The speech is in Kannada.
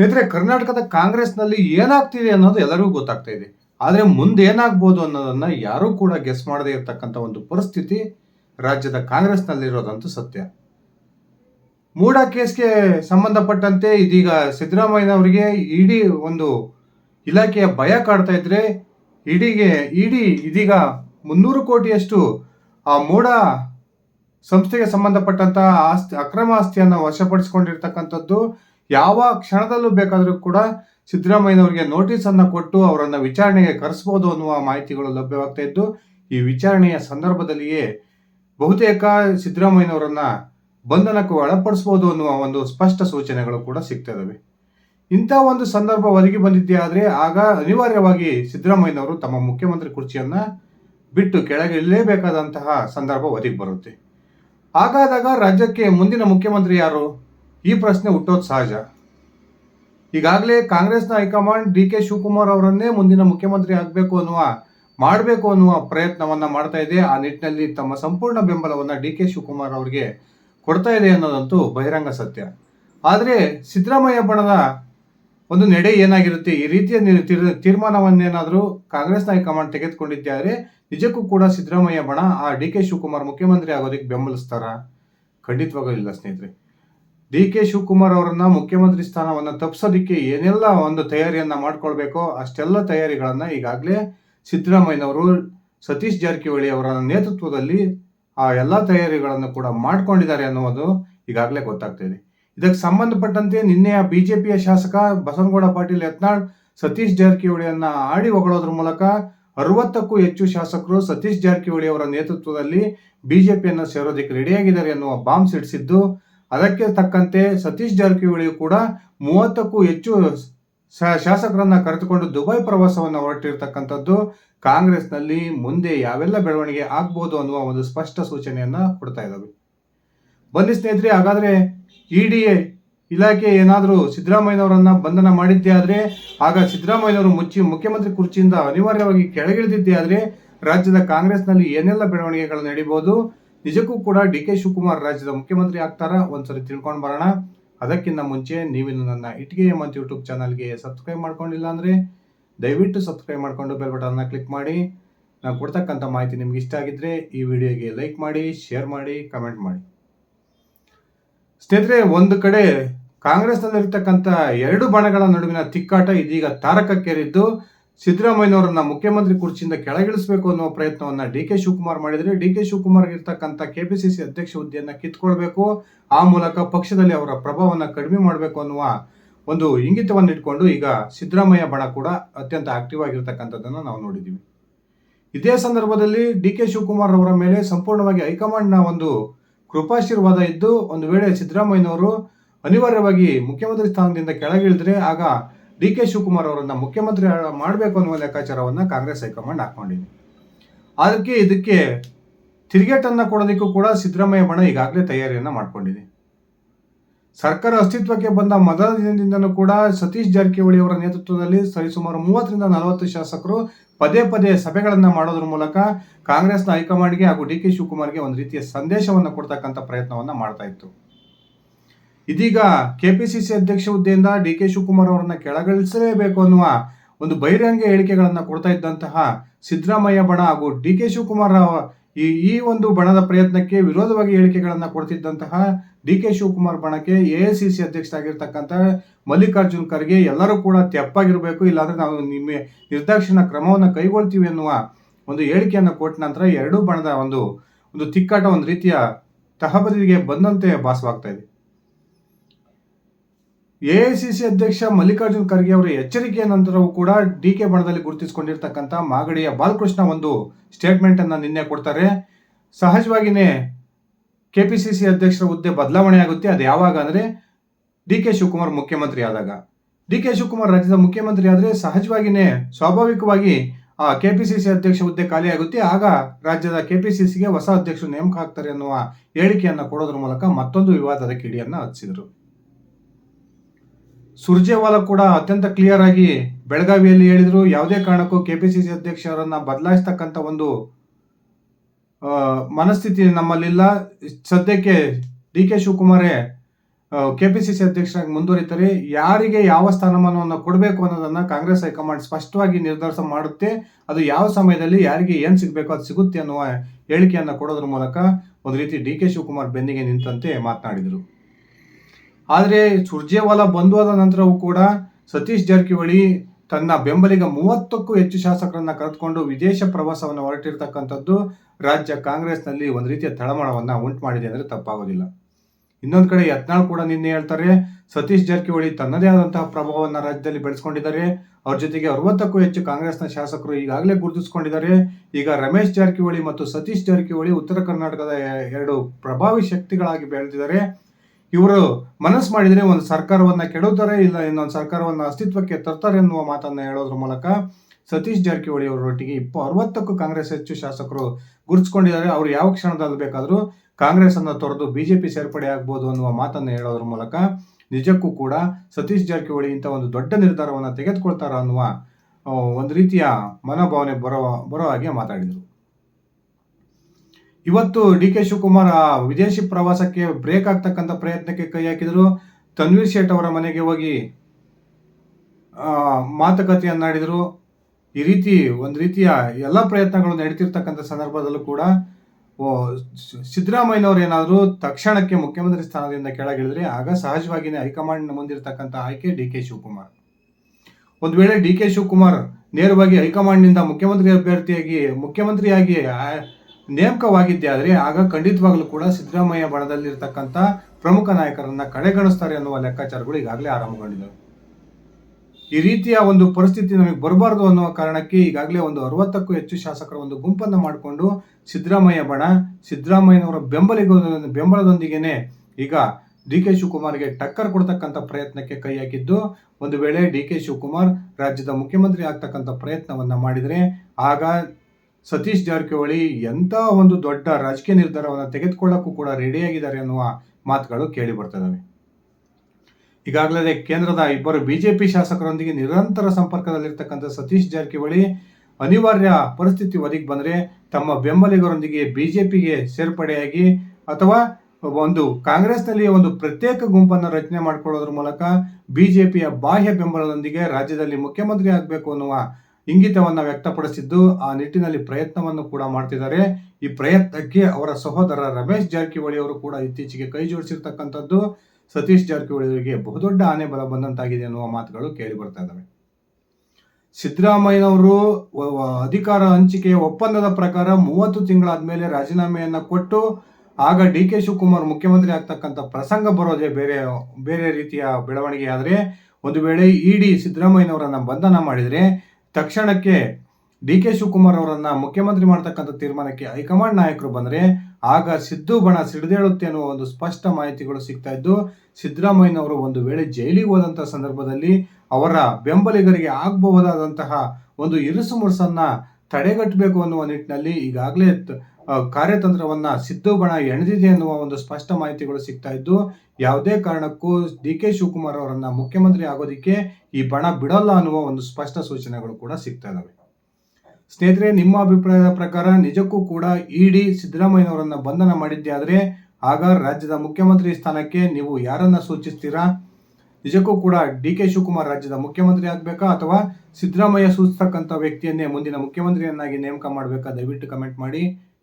ಸ್ನೇಹಿತರೆ, ಕರ್ನಾಟಕದ ಕಾಂಗ್ರೆಸ್ನಲ್ಲಿ ಏನಾಗ್ತಿದೆ ಅನ್ನೋದು ಎಲ್ಲರಿಗೂ ಗೊತ್ತಾಗ್ತಾ ಇದೆ. ಆದರೆ ಮುಂದೆ ಏನಾಗ್ಬೋದು ಅನ್ನೋದನ್ನ ಯಾರೂ ಕೂಡ ಗೆಸ್ ಮಾಡದೇ ಇರತಕ್ಕಂಥ ಒಂದು ಪರಿಸ್ಥಿತಿ ರಾಜ್ಯದ ಕಾಂಗ್ರೆಸ್ನಲ್ಲಿರೋದಂತೂ ಸತ್ಯ. ಮೂಡ ಕೇಸ್ಗೆ ಸಂಬಂಧಪಟ್ಟಂತೆ ಇದೀಗ ಸಿದ್ದರಾಮಯ್ಯನವರಿಗೆ ಇಡೀ ಒಂದು ಇಲಾಖೆಯ ಭಯ ಕಾಡ್ತಾ ಇದ್ರೆ ಇಡಿಗೆ, ಇಡಿ ಇದೀಗ ಮುನ್ನೂರು ಕೋಟಿಯಷ್ಟು ಆ ಮೂಡ ಸಂಸ್ಥೆಗೆ ಸಂಬಂಧಪಟ್ಟಂತಹ ಆಸ್ತಿ, ಅಕ್ರಮ ಆಸ್ತಿಯನ್ನು ವಶಪಡಿಸಿಕೊಂಡಿರ್ತಕ್ಕಂಥದ್ದು ಯಾವ ಕ್ಷಣದಲ್ಲೂ ಬೇಕಾದರೂ ಕೂಡ ಸಿದ್ದರಾಮಯ್ಯನವರಿಗೆ ನೋಟಿಸ್ ಅನ್ನ ಕೊಟ್ಟು ಅವರನ್ನ ವಿಚಾರಣೆಗೆ ಕರೆಸಬಹುದು ಅನ್ನುವ ಮಾಹಿತಿಗಳು ಲಭ್ಯವಾಗ್ತಾ ಇದ್ದು, ಈ ವಿಚಾರಣೆಯ ಸಂದರ್ಭದಲ್ಲಿಯೇ ಬಹುತೇಕ ಸಿದ್ದರಾಮಯ್ಯನವರನ್ನ ಬಂಧನಕ್ಕೆ ಒಳಪಡಿಸಬಹುದು ಅನ್ನುವ ಒಂದು ಸ್ಪಷ್ಟ ಸೂಚನೆಗಳು ಕೂಡ ಸಿಗ್ತಾ ಇಂಥ ಒಂದು ಸಂದರ್ಭ ಒದಗಿ ಬಂದಿದ್ದೇ ಆದರೆ ಆಗ ಅನಿವಾರ್ಯವಾಗಿ ಸಿದ್ದರಾಮಯ್ಯನವರು ತಮ್ಮ ಮುಖ್ಯಮಂತ್ರಿ ಕುರ್ಚಿಯನ್ನ ಬಿಟ್ಟು ಕೆಳಗೆ ಇಲ್ಲೇಬೇಕಾದಂತಹ ಸಂದರ್ಭ ಒದಗಿ ಬರುತ್ತೆ. ಹಾಗಾದಾಗ ರಾಜ್ಯಕ್ಕೆ ಮುಂದಿನ ಮುಖ್ಯಮಂತ್ರಿ ಯಾರು? ಈ ಪ್ರಶ್ನೆ ಹುಟ್ಟೋದು ಸಹಜ. ಈಗಾಗಲೇ ಕಾಂಗ್ರೆಸ್ನ ಹೈಕಮಾಂಡ್ ಡಿ ಕೆ ಶಿವಕುಮಾರ್ ಅವರನ್ನೇ ಮುಂದಿನ ಮುಖ್ಯಮಂತ್ರಿ ಆಗಬೇಕು ಅನ್ನುವ, ಮಾಡಬೇಕು ಅನ್ನುವ ಪ್ರಯತ್ನವನ್ನು ಮಾಡ್ತಾ ಇದೆ. ಆ ನಿಟ್ಟಿನಲ್ಲಿ ತಮ್ಮ ಸಂಪೂರ್ಣ ಬೆಂಬಲವನ್ನು ಡಿ ಕೆ ಶಿವಕುಮಾರ್ ಅವರಿಗೆ ಕೊಡ್ತಾ ಇದೆ ಅನ್ನೋದಂತೂ ಬಹಿರಂಗ ಸತ್ಯ. ಆದರೆ ಸಿದ್ದರಾಮಯ್ಯ ಬಣದ ಒಂದು ನಡೆ ಏನಾಗಿರುತ್ತೆ, ಈ ರೀತಿಯ ತೀರ್ಮಾನವನ್ನೇನಾದರೂ ಕಾಂಗ್ರೆಸ್ನ ಹೈಕಮಾಂಡ್ ತೆಗೆದುಕೊಂಡಿದ್ದಾರೆ, ನಿಜಕ್ಕೂ ಕೂಡ ಸಿದ್ದರಾಮಯ್ಯ ಬಣ ಆ ಡಿ ಕೆ ಶಿವಕುಮಾರ್ ಮುಖ್ಯಮಂತ್ರಿ ಆಗೋದಕ್ಕೆ ಬೆಂಬಲಿಸ್ತಾರ? ಖಂಡಿತವಾಗಲಿಲ್ಲ ಸ್ನೇಹಿತರೆ. ಡಿ ಕೆ ಶಿವಕುಮಾರ್ ಅವರನ್ನ ಮುಖ್ಯಮಂತ್ರಿ ಸ್ಥಾನವನ್ನು ತಪ್ಪಿಸೋದಕ್ಕೆ ಏನೆಲ್ಲ ಒಂದು ತಯಾರಿಯನ್ನ ಮಾಡ್ಕೊಳ್ಬೇಕೋ ಅಷ್ಟೆಲ್ಲ ತಯಾರಿಗಳನ್ನ ಈಗಾಗಲೇ ಸಿದ್ದರಾಮಯ್ಯನವರು, ಸತೀಶ್ ಜಾರಕಿಹೊಳಿ ಅವರ ನೇತೃತ್ವದಲ್ಲಿ ಆ ಎಲ್ಲ ತಯಾರಿಗಳನ್ನು ಕೂಡ ಮಾಡ್ಕೊಂಡಿದ್ದಾರೆ ಅನ್ನೋದು ಈಗಾಗಲೇ ಗೊತ್ತಾಗ್ತಾ ಇದೆ. ಇದಕ್ಕೆ ಸಂಬಂಧಪಟ್ಟಂತೆ ನಿನ್ನೆಯ ಬಿಜೆಪಿಯ ಶಾಸಕ ಬಸನಗೌಡ ಪಾಟೀಲ್ ಯತ್ನಾಳ್ ಸತೀಶ್ ಜಾರಕಿಹೊಳಿಯನ್ನ ಆಡಿ ಹೊಗಳೋದ್ರ ಮೂಲಕ ಅರವತ್ತಕ್ಕೂ ಹೆಚ್ಚು ಶಾಸಕರು ಸತೀಶ್ ಜಾರಕಿಹೊಳಿ ಅವರ ನೇತೃತ್ವದಲ್ಲಿ ಬಿಜೆಪಿಯನ್ನು ಸೇರೋದಕ್ಕೆ ರೆಡಿಯಾಗಿದ್ದಾರೆ ಎನ್ನುವ ಬಾಂಬ್ ಸಿಡಿಸಿದ್ದು ಅದಕ್ಕೆ ತಕ್ಕಂತೆ ಸತೀಶ್ ಜಾರಕಿಹೊಳಿ ಕೂಡ ಮೂವತ್ತಕ್ಕೂ ಹೆಚ್ಚು ಶಾಸಕರನ್ನ ಕರೆದುಕೊಂಡು ದುಬೈ ಪ್ರವಾಸವನ್ನು ಹೊರಟಿರ್ತಕ್ಕಂಥದ್ದು ಕಾಂಗ್ರೆಸ್ನಲ್ಲಿ ಮುಂದೆ ಯಾವೆಲ್ಲ ಬೆಳವಣಿಗೆ ಆಗ್ಬೋದು ಅನ್ನುವ ಒಂದು ಸ್ಪಷ್ಟ ಸೂಚನೆಯನ್ನ ಕೊಡ್ತಾ ಇದ್ದಾವೆ. ಬನ್ನಿ ಸ್ನೇಹಿತರೆ, ಹಾಗಾದ್ರೆ ಎ ಇಲಾಖೆ ಏನಾದರೂ ಸಿದ್ದರಾಮಯ್ಯನವರನ್ನ ಬಂಧನ ಮಾಡಿದ್ದೇ ಆದರೆ, ಆಗ ಸಿದ್ದರಾಮಯ್ಯನವರು ಮುಚ್ಚಿ ಮುಖ್ಯಮಂತ್ರಿ ಕುರ್ಚಿಯಿಂದ ಅನಿವಾರ್ಯವಾಗಿ ಕೆಳಗಿಳಿದಿದ್ದೇ ಆದರೆ ರಾಜ್ಯದ ಕಾಂಗ್ರೆಸ್ನಲ್ಲಿ ಏನೆಲ್ಲ ಬೆಳವಣಿಗೆಗಳು ನಡೀಬಹುದು ನಿಜಕ್ಕೂ ಕೂಡ ಡಿ ಕೆ ಶಿವಕುಮಾರ್ ರಾಜ್ಯದ ಮುಖ್ಯಮಂತ್ರಿ ಆಗ್ತಾರಾ? ಒಂದ್ಸರಿ ತಿಳ್ಕೊಂಡು ಬರೋಣ. ಅದಕ್ಕಿಂತ ಮುಂಚೆ ನೀವಿನ್ನು ನನ್ನ ಇಟ್ಟಿಗೆ ಮತ್ತು ಯೂಟ್ಯೂಬ್ ಚಾನಲ್ಗೆ ಸಬ್ಸ್ಕ್ರೈಬ್ ಮಾಡ್ಕೊಂಡಿಲ್ಲ ಅಂದರೆ ದಯವಿಟ್ಟು ಸಬ್ಸ್ಕ್ರೈಬ್ ಮಾಡಿಕೊಂಡು ಬೆಲ್ ಬಟನ್ನ ಕ್ಲಿಕ್ ಮಾಡಿ. ನಾನು ಕೊಡ್ತಕ್ಕಂಥ ಮಾಹಿತಿ ನಿಮ್ಗೆ ಇಷ್ಟ ಆಗಿದ್ರೆ ಈ ವಿಡಿಯೋಗೆ ಲೈಕ್ ಮಾಡಿ, ಶೇರ್ ಮಾಡಿ, ಕಮೆಂಟ್ ಮಾಡಿ. ಸ್ನೇಹಿತರೆ, ಒಂದು ಕಡೆ ಕಾಂಗ್ರೆಸ್ನಲ್ಲಿರ್ತಕ್ಕಂಥ ಎರಡು ಬಣಗಳ ನಡುವಿನ ತಿಕ್ಕಾಟ ಇದೀಗ ತಾರಕಕ್ಕೇರಿದ್ದು. ಸಿದ್ದರಾಮಯ್ಯನವರನ್ನ ಮುಖ್ಯಮಂತ್ರಿ ಕುರ್ಚಿಯಿಂದ ಕೆಳಗಿಳಿಸಬೇಕು ಅನ್ನೋ ಪ್ರಯತ್ನವನ್ನ ಡಿ ಕೆ ಶಿವಕುಮಾರ್ ಮಾಡಿದ್ರೆ ಡಿ ಕೆ ಶಿವಕುಮಾರ್ ಇರ್ತಕ್ಕಂಥ ಕೆಪಿಸಿಸಿ ಅಧ್ಯಕ್ಷ ಹುದ್ದೆಯನ್ನ ಕಿತ್ಕೊಳ್ಬೇಕು. ಆ ಮೂಲಕ ಪಕ್ಷದಲ್ಲಿ ಅವರ ಪ್ರಭಾವವನ್ನು ಕಡಿಮೆ ಮಾಡಬೇಕು ಅನ್ನುವ ಒಂದು ಇಂಗಿತವನ್ನು ಇಟ್ಕೊಂಡು ಈಗ ಸಿದ್ದರಾಮಯ್ಯ ಬಣ ಕೂಡ ಅತ್ಯಂತ ಆಕ್ಟಿವ್ ಆಗಿರ್ತಕ್ಕಂಥದ್ದನ್ನು ನಾವು ನೋಡಿದ್ದೀವಿ ಇದೇ ಸಂದರ್ಭದಲ್ಲಿ ಡಿ ಕೆ ಶಿವಕುಮಾರ್ ಅವರ ಮೇಲೆ ಸಂಪೂರ್ಣವಾಗಿ ಹೈಕಮಾಂಡ್ನ ಒಂದು ಕೃಪಾಶೀರ್ವಾದ ಇದ್ದು, ಒಂದು ವೇಳೆ ಸಿದ್ದರಾಮಯ್ಯನವರು ಅನಿವಾರ್ಯವಾಗಿ ಮುಖ್ಯಮಂತ್ರಿ ಸ್ಥಾನದಿಂದ ಕೆಳಗಿಳಿದ್ರೆ ಆಗ ಡಿ ಕೆ ಶಿವಕುಮಾರ್ ಅವರನ್ನು ಮುಖ್ಯಮಂತ್ರಿ ಮಾಡಬೇಕು ಅನ್ನುವ ಲೆಕ್ಕಾಚಾರವನ್ನ ಕಾಂಗ್ರೆಸ್ ಹೈಕಮಾಂಡ್ ಹಾಕೊಂಡಿದೆ ಅದಕ್ಕೆ ಇದಕ್ಕೆ ತಿರುಗೇಟನ್ನು ಕೊಡೋದಕ್ಕೂ ಕೂಡ ಸಿದ್ದರಾಮಯ್ಯ ಬಣ ಈಗಾಗಲೇ ತಯಾರಿಯನ್ನ ಮಾಡ್ಕೊಂಡಿದೆ. ಸರ್ಕಾರ ಅಸ್ತಿತ್ವಕ್ಕೆ ಬಂದ ಮೊದಲ ದಿನದಿಂದಲೂ ಕೂಡ ಸತೀಶ್ ಜಾರಕಿಹೊಳಿ ಅವರ ನೇತೃತ್ವದಲ್ಲಿ ಸರಿಸುಮಾರು ಮೂವತ್ತರಿಂದ ನಲವತ್ತು ಶಾಸಕರು ಪದೇ ಪದೇ ಸಭೆಗಳನ್ನು ಮಾಡೋದ್ರ ಮೂಲಕ ಕಾಂಗ್ರೆಸ್ನ ಹೈಕಮಾಂಡ್ಗೆ ಹಾಗೂ ಡಿ ಕೆ ಶಿವಕುಮಾರ್ಗೆ ಒಂದು ರೀತಿಯ ಸಂದೇಶವನ್ನು ಕೊಡ್ತಕ್ಕಂಥ ಪ್ರಯತ್ನವನ್ನ ಮಾಡ್ತಾ ಇತ್ತು. ಇದೀಗ ಕೆ ಪಿ ಸಿ ಸಿ ಅಧ್ಯಕ್ಷ ಹುದ್ದೆಯಿಂದ ಡಿ ಕೆ ಶಿವಕುಮಾರ್ ಅವರನ್ನ ಕೆಳಗಿಳಿಸಲೇಬೇಕು ಅನ್ನುವ ಒಂದು ಬಹಿರಂಗ ಹೇಳಿಕೆಗಳನ್ನು ಕೊಡ್ತಾ ಇದ್ದಂತಹ ಸಿದ್ದರಾಮಯ್ಯ ಬಣ ಹಾಗೂ ಡಿ ಕೆ ಶಿವಕುಮಾರ್ ಈ ಈ ಒಂದು ಬಣದ ಪ್ರಯತ್ನಕ್ಕೆ ವಿರೋಧವಾಗಿ ಹೇಳಿಕೆಗಳನ್ನು ಕೊಡ್ತಿದ್ದಂತಹ ಡಿ ಕೆ ಶಿವಕುಮಾರ್ ಬಣಕ್ಕೆ ಎ ಐ ಸಿ ಸಿ ಅಧ್ಯಕ್ಷರಾಗಿರ್ತಕ್ಕಂಥ ಮಲ್ಲಿಕಾರ್ಜುನ್ ಖರ್ಗೆ ಎಲ್ಲರೂ ಕೂಡ ತೆಪ್ಪಾಗಿರಬೇಕು, ಇಲ್ಲಾಂದ್ರೆ ನಾವು ನಿಮ್ಮ ನಿರ್ದಾಕ್ಷಿಣ್ಯ ಕ್ರಮವನ್ನು ಕೈಗೊಳ್ತೀವಿ ಅನ್ನುವ ಒಂದು ಹೇಳಿಕೆಯನ್ನು ಕೊಟ್ಟ ನಂತರ ಎರಡೂ ಬಣದ ಒಂದು ಒಂದು ತಿಕ್ಕಾಟ ಒಂದು ರೀತಿಯ ತಹಬದಿಗೆ ಬಂದಂತೆ ಭಾಸವಾಗ್ತಾ ಇದೆ. ಎಐಸಿಸಿ ಅಧ್ಯಕ್ಷ ಮಲ್ಲಿಕಾರ್ಜುನ್ ಖರ್ಗೆ ಅವರ ಎಚ್ಚರಿಕೆಯ ನಂತರವೂ ಕೂಡ ಡಿ ಕೆ ಬಣದಲ್ಲಿ ಗುರುತಿಸಿಕೊಂಡಿರ್ತಕ್ಕಂಥ ಮಾಗಡಿಯ ಬಾಲಕೃಷ್ಣ ಒಂದು ಸ್ಟೇಟ್ಮೆಂಟ್ ಅನ್ನ ನಿನ್ನೆ ಕೊಡ್ತಾರೆ. ಸಹಜವಾಗಿಯೇ ಕೆಪಿಸಿಸಿ ಅಧ್ಯಕ್ಷರ ಹುದ್ದೆ ಬದಲಾವಣೆ ಆಗುತ್ತೆ. ಅದು ಯಾವಾಗ ಅಂದ್ರೆ ಡಿ ಕೆ ಶಿವಕುಮಾರ್ ಮುಖ್ಯಮಂತ್ರಿ ಆದಾಗ. ಡಿ ಕೆ ಶಿವಕುಮಾರ್ ರಾಜ್ಯದ ಮುಖ್ಯಮಂತ್ರಿ ಆದ್ರೆ ಸಹಜವಾಗಿಯೇ ಸ್ವಾಭಾವಿಕವಾಗಿ ಆ ಕೆಪಿಸಿಸಿ ಅಧ್ಯಕ್ಷ ಹುದ್ದೆ ಖಾಲಿ ಆಗುತ್ತೆ. ಆಗ ರಾಜ್ಯದ ಕೆಪಿಸಿಸಿಗೆ ಹೊಸ ಅಧ್ಯಕ್ಷರು ನೇಮಕ ಆಗ್ತಾರೆ ಅನ್ನುವ ಹೇಳಿಕೆಯನ್ನ ಕೊಡೋದ್ರ ಮೂಲಕ ಮತ್ತೊಂದು ವಿವಾದದ ಕಿಡಿಯನ್ನ ಹಚ್ಚಿದ್ರು ಸುರ್ಜೇವಾಲಾ ಕೂಡ ಅತ್ಯಂತ ಕ್ಲಿಯರ್ ಆಗಿ ಬೆಳಗಾವಿಯಲ್ಲಿ ಹೇಳಿದ್ರು. ಯಾವುದೇ ಕಾರಣಕ್ಕೂ ಕೆಪಿಸಿಸಿ ಅಧ್ಯಕ್ಷರನ್ನ ಬದಲಾಯಿಸ್ತಕ್ಕಂಥ ಒಂದು ಮನಸ್ಥಿತಿ ನಮ್ಮಲ್ಲಿಲ್ಲ. ಸದ್ಯಕ್ಕೆ ಡಿ ಕೆ ಶಿವಕುಮಾರೇ ಕೆಪಿಸಿಸಿ ಅಧ್ಯಕ್ಷರಾಗಿ ಮುಂದುವರಿತಾರೆ. ಯಾರಿಗೆ ಯಾವ ಸ್ಥಾನಮಾನವನ್ನು ಕೊಡಬೇಕು ಅನ್ನೋದನ್ನ ಕಾಂಗ್ರೆಸ್ ಹೈಕಮಾಂಡ್ ಸ್ಪಷ್ಟವಾಗಿ ನಿರ್ಧಾರ ಮಾಡುತ್ತೆ. ಅದು ಯಾವ ಸಮಯದಲ್ಲಿ ಯಾರಿಗೆ ಏನು ಸಿಗಬೇಕು ಅದು ಸಿಗುತ್ತೆ ಅನ್ನುವ ಹೇಳಿಕೆಯನ್ನು ಕೊಡೋದ್ರ ಮೂಲಕ ಒಂದು ರೀತಿ ಡಿ ಕೆ ಶಿವಕುಮಾರ್ ಬೆನ್ನಿಗೆ ನಿಂತಂತೆ ಮಾತನಾಡಿದರು. ಆದರೆ ಸುರ್ಜೇವಾಲಾ ಬಂಧುವಾದ ನಂತರವೂ ಕೂಡ ಸತೀಶ್ ಜಾರಕಿಹೊಳಿ ತನ್ನ ಬೆಂಬಲಿಗ ಮೂವತ್ತಕ್ಕೂ ಹೆಚ್ಚು ಶಾಸಕರನ್ನ ಕರೆದುಕೊಂಡು ವಿದೇಶ ಪ್ರವಾಸವನ್ನು ಹೊರಟಿರ್ತಕ್ಕಂಥದ್ದು ರಾಜ್ಯ ಕಾಂಗ್ರೆಸ್ನಲ್ಲಿ ಒಂದು ರೀತಿಯ ತಳಮಳವನ್ನು ಉಂಟು ಮಾಡಿದೆ ಅಂದರೆ ತಪ್ಪಾಗೋದಿಲ್ಲ. ಇನ್ನೊಂದು ಕಡೆ ಯತ್ನಾಳ್ ಕೂಡ ನಿನ್ನೆ ಹೇಳ್ತಾರೆ, ಸತೀಶ್ ಜಾರಕಿಹೊಳಿ ತನ್ನದೇ ಆದಂತಹ ಪ್ರಭಾವವನ್ನು ರಾಜ್ಯದಲ್ಲಿ ಬೆಳೆಸ್ಕೊಂಡಿದ್ದಾರೆ. ಅವ್ರ ಜೊತೆಗೆ ಅರವತ್ತಕ್ಕೂ ಹೆಚ್ಚು ಕಾಂಗ್ರೆಸ್ನ ಶಾಸಕರು ಈಗಾಗಲೇ ಗುರುತಿಸಿಕೊಂಡಿದ್ದಾರೆ. ಈಗ ರಮೇಶ್ ಜಾರಕಿಹೊಳಿ ಮತ್ತು ಸತೀಶ್ ಜಾರಕಿಹೊಳಿ ಉತ್ತರ ಕರ್ನಾಟಕದ ಎರಡು ಪ್ರಭಾವಿ ಶಕ್ತಿಗಳಾಗಿ ಬೆಳೆದಿದ್ದಾರೆ. ಇವರು ಮನಸ್ಸು ಮಾಡಿದರೆ ಒಂದು ಸರ್ಕಾರವನ್ನ ಕೆಡುತ್ತಾರೆ ಇಲ್ಲ ಇನ್ನೊಂದು ಸರ್ಕಾರವನ್ನು ಅಸ್ತಿತ್ವಕ್ಕೆ ತರ್ತಾರೆ ಎನ್ನುವ ಮಾತನ್ನ ಹೇಳೋದ್ರ ಮೂಲಕ ಸತೀಶ್ ಜಾರಕಿಹೊಳಿ ಅವರೊಟ್ಟಿಗೆ ಇಪ್ಪ ಅರವತ್ತಕ್ಕೂ ಕಾಂಗ್ರೆಸ್ ಹೆಚ್ಚು ಶಾಸಕರು ಗುರುತಿಸ್ಕೊಂಡಿದ್ದಾರೆ. ಅವರು ಯಾವ ಕ್ಷಣದಲ್ಲಿ ಬೇಕಾದರೂ ಕಾಂಗ್ರೆಸ್ ಅನ್ನು ತೊರೆದು ಬಿಜೆಪಿ ಸೇರ್ಪಡೆ ಆಗ್ಬೋದು ಅನ್ನುವ ಮಾತನ್ನು ಹೇಳೋದ್ರ ಮೂಲಕ ನಿಜಕ್ಕೂ ಕೂಡ ಸತೀಶ್ ಜಾರಕಿಹೊಳಿ ಇಂಥ ಒಂದು ದೊಡ್ಡ ನಿರ್ಧಾರವನ್ನು ತೆಗೆದುಕೊಳ್ತಾರ ಅನ್ನುವ ಒಂದು ರೀತಿಯ ಮನೋಭಾವನೆ ಬರೋ ಬರೋ ಹಾಗೆ ಮಾತಾಡಿದರು. ಇವತ್ತು ಡಿ ಕೆ ಶಿವಕುಮಾರ್ ವಿದೇಶಿ ಪ್ರವಾಸಕ್ಕೆ ಬ್ರೇಕ್ ಆಗ್ತಕ್ಕಂಥ ಪ್ರಯತ್ನಕ್ಕೆ ಕೈ ಹಾಕಿದರು. ತನ್ವೀರ್ ಶೇಟ್ ಅವರ ಮನೆಗೆ ಹೋಗಿ ಮಾತುಕತೆಯನ್ನಾಡಿದರು ಈ ರೀತಿ, ಒಂದು ರೀತಿಯ ಎಲ್ಲ ಪ್ರಯತ್ನಗಳು ನಡೀತಿರ್ತಕ್ಕಂಥ ಸಂದರ್ಭದಲ್ಲೂ ಕೂಡ ಸಿದ್ದರಾಮಯ್ಯನವರು ಏನಾದರೂ ತಕ್ಷಣಕ್ಕೆ ಮುಖ್ಯಮಂತ್ರಿ ಸ್ಥಾನದಿಂದ ಕೆಳಗಿಳಿದ್ರೆ ಆಗ ಸಹಜವಾಗಿಯೇ ಹೈಕಮಾಂಡ್ ಮುಂದಿರ್ತಕ್ಕಂಥ ಆಯ್ಕೆ ಡಿ ಕೆ ಶಿವಕುಮಾರ್. ಒಂದು ವೇಳೆ ಡಿ ಕೆ ಶಿವಕುಮಾರ್ ನೇರವಾಗಿ ಹೈಕಮಾಂಡ್ನಿಂದ ಮುಖ್ಯಮಂತ್ರಿ ಅಭ್ಯರ್ಥಿಯಾಗಿ, ಮುಖ್ಯಮಂತ್ರಿಯಾಗಿ ನೇಮಕವಾಗಿದ್ದೆ ಆದರೆ ಆಗ ಖಂಡಿತವಾಗ್ಲೂ ಕೂಡ ಸಿದ್ದರಾಮಯ್ಯ ಬಣದಲ್ಲಿರ್ತಕ್ಕಂಥ ಪ್ರಮುಖ ನಾಯಕರನ್ನ ಕಡೆಗಣಿಸ್ತಾರೆ ಅನ್ನುವ ಲೆಕ್ಕಾಚಾರಗಳು ಈಗಾಗಲೇ ಆರಂಭಗೊಂಡಿದೆ ಈ ರೀತಿಯ ಒಂದು ಪರಿಸ್ಥಿತಿ ನಮಗೆ ಬರಬಾರ್ದು ಅನ್ನುವ ಕಾರಣಕ್ಕೆ ಈಗಾಗಲೇ ಒಂದು ಅರವತ್ತಕ್ಕೂ ಹೆಚ್ಚು ಶಾಸಕರ ಒಂದು ಗುಂಪನ್ನು ಮಾಡಿಕೊಂಡು ಸಿದ್ದರಾಮಯ್ಯ ಬಣ, ಸಿದ್ದರಾಮಯ್ಯನವರ ಬೆಂಬಲಿಗ ಬೆಂಬಲದೊಂದಿಗೆನೆ ಈಗ ಡಿ ಕೆ ಶಿವಕುಮಾರ್ಗೆ ಟಕ್ಕರ್ ಕೊಡ್ತಕ್ಕಂಥ ಪ್ರಯತ್ನಕ್ಕೆ ಕೈ ಹಾಕಿದ್ದು, ಒಂದು ವೇಳೆ ಡಿ ಕೆ ಶಿವಕುಮಾರ್ ರಾಜ್ಯದ ಮುಖ್ಯಮಂತ್ರಿ ಆಗ್ತಕ್ಕಂಥ ಪ್ರಯತ್ನವನ್ನ ಮಾಡಿದರೆ ಆಗ ಸತೀಶ್ ಜಾರಕಿಹೊಳಿ ಎಂಥ ಒಂದು ದೊಡ್ಡ ರಾಜಕೀಯ ನಿರ್ಧಾರವನ್ನು ತೆಗೆದುಕೊಳ್ಳಕ್ಕೂ ಕೂಡ ರೆಡಿಯಾಗಿದ್ದಾರೆ ಅನ್ನುವ ಮಾತುಗಳು ಕೇಳಿ ಬರ್ತದವೆ ಈಗಾಗಲೇ ಕೇಂದ್ರದ ಇಬ್ಬರು ಬಿಜೆಪಿ ಶಾಸಕರೊಂದಿಗೆ ನಿರಂತರ ಸಂಪರ್ಕದಲ್ಲಿರ್ತಕ್ಕಂಥ ಸತೀಶ್ ಜಾರಕಿಹೊಳಿ ಅನಿವಾರ್ಯ ಪರಿಸ್ಥಿತಿ ಒದಗಿ ಬಂದರೆ ತಮ್ಮ ಬೆಂಬಲಿಗರೊಂದಿಗೆ ಬಿಜೆಪಿಗೆ ಸೇರ್ಪಡೆಯಾಗಿ ಅಥವಾ ಒಂದು ಕಾಂಗ್ರೆಸ್ನಲ್ಲಿ ಒಂದು ಪ್ರತ್ಯೇಕ ಗುಂಪನ್ನು ರಚನೆ ಮಾಡಿಕೊಳ್ಳೋದ್ರ ಮೂಲಕ ಬಿಜೆಪಿಯ ಬಾಹ್ಯ ಬೆಂಬಲದೊಂದಿಗೆ ರಾಜ್ಯದಲ್ಲಿ ಮುಖ್ಯಮಂತ್ರಿ ಆಗಬೇಕು ಅನ್ನುವ ಇಂಗಿತವನ್ನು ವ್ಯಕ್ತಪಡಿಸಿದ್ದು ಆ ನಿಟ್ಟಿನಲ್ಲಿ ಪ್ರಯತ್ನವನ್ನು ಕೂಡ ಮಾಡ್ತಿದ್ದಾರೆ. ಈ ಪ್ರಯತ್ನಕ್ಕೆ ಅವರ ಸಹೋದರ ರಮೇಶ್ ಜಾರಕಿಹೊಳಿ ಅವರು ಕೂಡ ಇತ್ತೀಚೆಗೆ ಕೈ ಜೋಡಿಸಿರ್ತಕ್ಕಂಥದ್ದು. ಸತೀಶ್ ಜಾರಕಿಹೊಳಿ ಅವರಿಗೆ ಬಹುದೊಡ್ಡ ಆನೆ ಬಲ ಬಂದಂತಾಗಿದೆ ಅನ್ನುವ ಮಾತುಗಳು ಕೇಳಿ ಬರ್ತಾ ಇದ್ದಾವೆ ಸಿದ್ದರಾಮಯ್ಯನವರು ಅಧಿಕಾರ ಹಂಚಿಕೆಯ ಒಪ್ಪಂದದ ಪ್ರಕಾರ ಮೂವತ್ತು ತಿಂಗಳಾದ ಮೇಲೆ ರಾಜೀನಾಮೆಯನ್ನ ಕೊಟ್ಟು ಆಗ ಡಿ ಕೆ ಶಿವಕುಮಾರ್ ಮುಖ್ಯಮಂತ್ರಿ ಆಗ್ತಕ್ಕಂಥ ಪ್ರಸಂಗ ಬರೋದೇ ಬೇರೆ ಬೇರೆ ರೀತಿಯ ಬೆಳವಣಿಗೆ ಆದರೆ ಒಂದು ವೇಳೆ ಇಡಿ ಸಿದ್ದರಾಮಯ್ಯನವರನ್ನ ಬಂಧನ ಮಾಡಿದರೆ ತಕ್ಷಣಕ್ಕೆ ಡಿ ಕೆ ಶಿವಕುಮಾರ್ ಅವರನ್ನ ಮುಖ್ಯಮಂತ್ರಿ ಮಾಡತಕ್ಕಂಥ ತೀರ್ಮಾನಕ್ಕೆ ಹೈಕಮಾಂಡ್ ನಾಯಕರು ಬಂದರೆ, ಆಗ ಸಿದ್ದು ಬಣ ಸಿಡಿದೇಳುತ್ತೆ ಅನ್ನುವ ಒಂದು ಸ್ಪಷ್ಟ ಮಾಹಿತಿಗಳು ಸಿಗ್ತಾ ಇದ್ದು, ಸಿದ್ದರಾಮಯ್ಯನವರು ಒಂದು ವೇಳೆ ಜೈಲಿಗೆ ಹೋದಂಥ ಸಂದರ್ಭದಲ್ಲಿ ಅವರ ಬೆಂಬಲಿಗರಿಗೆ ಆಗಬಹುದಾದಂತಹ ಒಂದು ಇರುಸು ಮುರುಸನ್ನ ತಡೆಗಟ್ಟಬೇಕು ಅನ್ನುವ ನಿಟ್ಟಿನಲ್ಲಿ ಈಗಾಗಲೇ ಕಾರ್ಯತಂತ್ರವನ್ನ ಸಿದ್ದು ಬಣ ಎಣೆದಿದೆ ಅನ್ನುವ ಒಂದು ಸ್ಪಷ್ಟ ಮಾಹಿತಿಗಳು ಸಿಗ್ತಾ ಇದ್ದು, ಯಾವುದೇ ಕಾರಣಕ್ಕೂ ಡಿ ಕೆ ಶಿವಕುಮಾರ್ ಅವರನ್ನ ಮುಖ್ಯಮಂತ್ರಿ ಆಗೋದಿಕ್ಕೆ ಈ ಬಣ ಬಿಡಲ್ಲ ಅನ್ನುವ ಒಂದು ಸ್ಪಷ್ಟ ಸೂಚನೆಗಳು ಕೂಡ ಸಿಗ್ತಾ ಇದಾವೆ. ಸ್ನೇಹಿತರೆ, ನಿಮ್ಮ ಅಭಿಪ್ರಾಯದ ಪ್ರಕಾರ ನಿಜಕ್ಕೂ ಕೂಡ ಇಡಿ ಸಿದ್ದರಾಮಯ್ಯನವರನ್ನ ಬಂಧನ ಮಾಡಿದ್ದೆ ಆದರೆ ಆಗ ರಾಜ್ಯದ ಮುಖ್ಯಮಂತ್ರಿ ಸ್ಥಾನಕ್ಕೆ ನೀವು ಯಾರನ್ನ ಸೂಚಿಸ್ತೀರಾ? ನಿಜಕ್ಕೂ ಕೂಡ ಡಿ ಕೆ ಶಿವಕುಮಾರ್ ರಾಜ್ಯದ ಮುಖ್ಯಮಂತ್ರಿ ಆಗಬೇಕಾ ಅಥವಾ ಸಿದ್ದರಾಮಯ್ಯ ಸೂಚಿಸ್ತಕ್ಕಂಥ ವ್ಯಕ್ತಿಯನ್ನೇ ಮುಂದಿನ ಮುಖ್ಯಮಂತ್ರಿಯನ್ನಾಗಿ ನೇಮಕ ಮಾಡಬೇಕಾ? ದಯವಿಟ್ಟು ಕಮೆಂಟ್ ಮಾಡಿ.